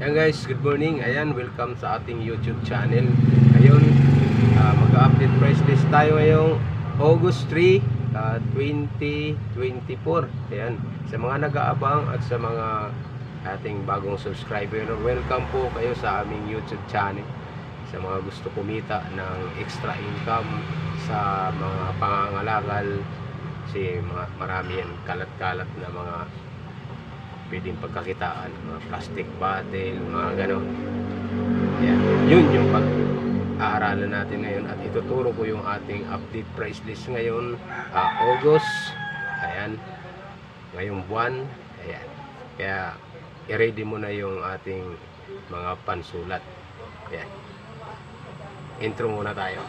Ayan guys, good morning. Ayan, welcome sa ating YouTube channel. Ngayon, ah, mag-update price list tayo ngayong August 3, ah, 2024. Ayan, sa mga nag-aabang at sa mga ating bagong subscriber, welcome po kayo sa aming YouTube channel. Sa mga gusto kumita ng extra income sa mga pangangalakal, kasi mga marami yan kalat-kalat na mga pwedeng pagkakitaan, mga plastic bottle, mga ganon. Yan. Yun yung pag-aaralan natin ngayon at ituturo ko yung ating update price list ngayon, ah, August, ayan, ngayong buwan, ayan. Kaya, i-ready mo na yung ating mga pansulat. Ayan. Intro muna tayo.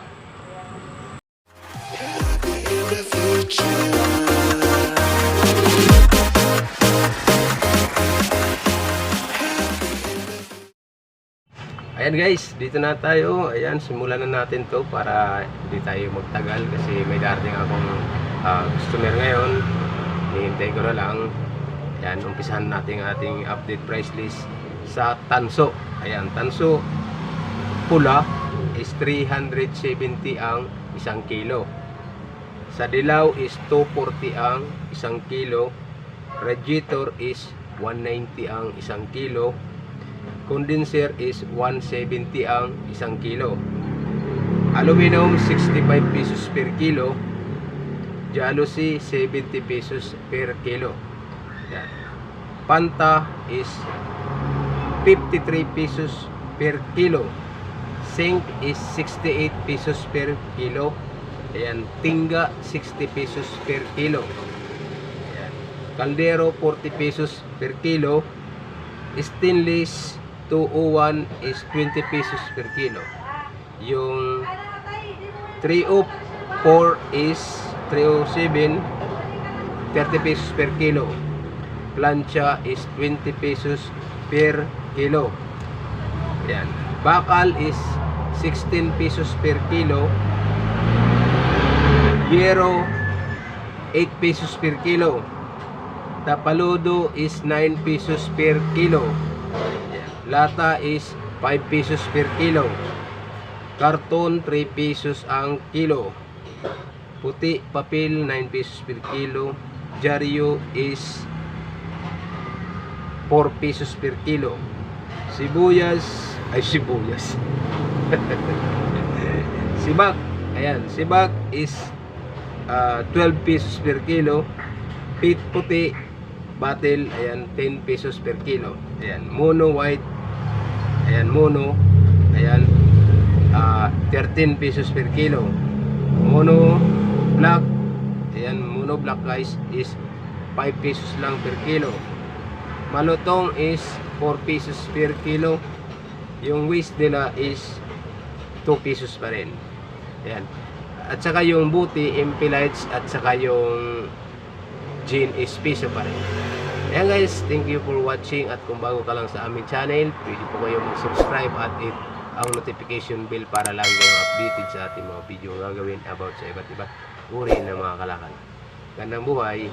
Ayan guys, dito na tayo. Ayan, simulan na natin to para hindi tayo magtagal kasi may darating akong ah, customer ngayon. Hihintay ko na lang. Ayan, umpisahan natin ating update price list sa tanso. Ayan, tanso pula is 370 ang isang kilo. Sa dilaw is 240 ang isang kilo. Radiator is 190 ang isang kilo condenser is 170 ang isang kilo. Aluminum 65 pesos per kilo. Jalousie 70 pesos per kilo. Panta is 53 pesos per kilo. Zinc is 68 pesos per kilo. Ayan, Tinga 60 pesos per kilo. Ayan. Caldero 40 pesos per kilo. Stainless 201 is 20 pesos per kilo. Yung 304 is 307 30 pesos per kilo. Plancha is 20 pesos per kilo. Yan. Bakal is 16 pesos per kilo. Yero 8 pesos per kilo. Tapaludo is 9 pesos per kilo. Lata is 5 pesos per kilo. Karton 3 pesos ang kilo. Puti papel 9 pesos per kilo. Jaryo is 4 pesos per kilo. Sibuyas ay sibuyas. sibak. Ayan, sibak is ah, 12 pesos per kilo. Pit puti bottle, ayan, 10 pesos per kilo. Ayan, mono white, ayan, mono, ayan, ah, 13 pesos per kilo. Mono black, ayan, mono black guys is 5 pesos lang per kilo. Malutong is 4 pesos per kilo. Yung waste nila is 2 pesos pa rin. Ayan. At saka yung buti, MP lights, at saka yung gin is piso pa rin. Ayan guys, thank you for watching. At kung bago ka lang sa aming channel, pwede po kayo mag-subscribe at hit ang notification bell para lang kayong updated sa ating mga video gagawin about sa iba't iba't uri ng mga kalakal. Gandang buhay,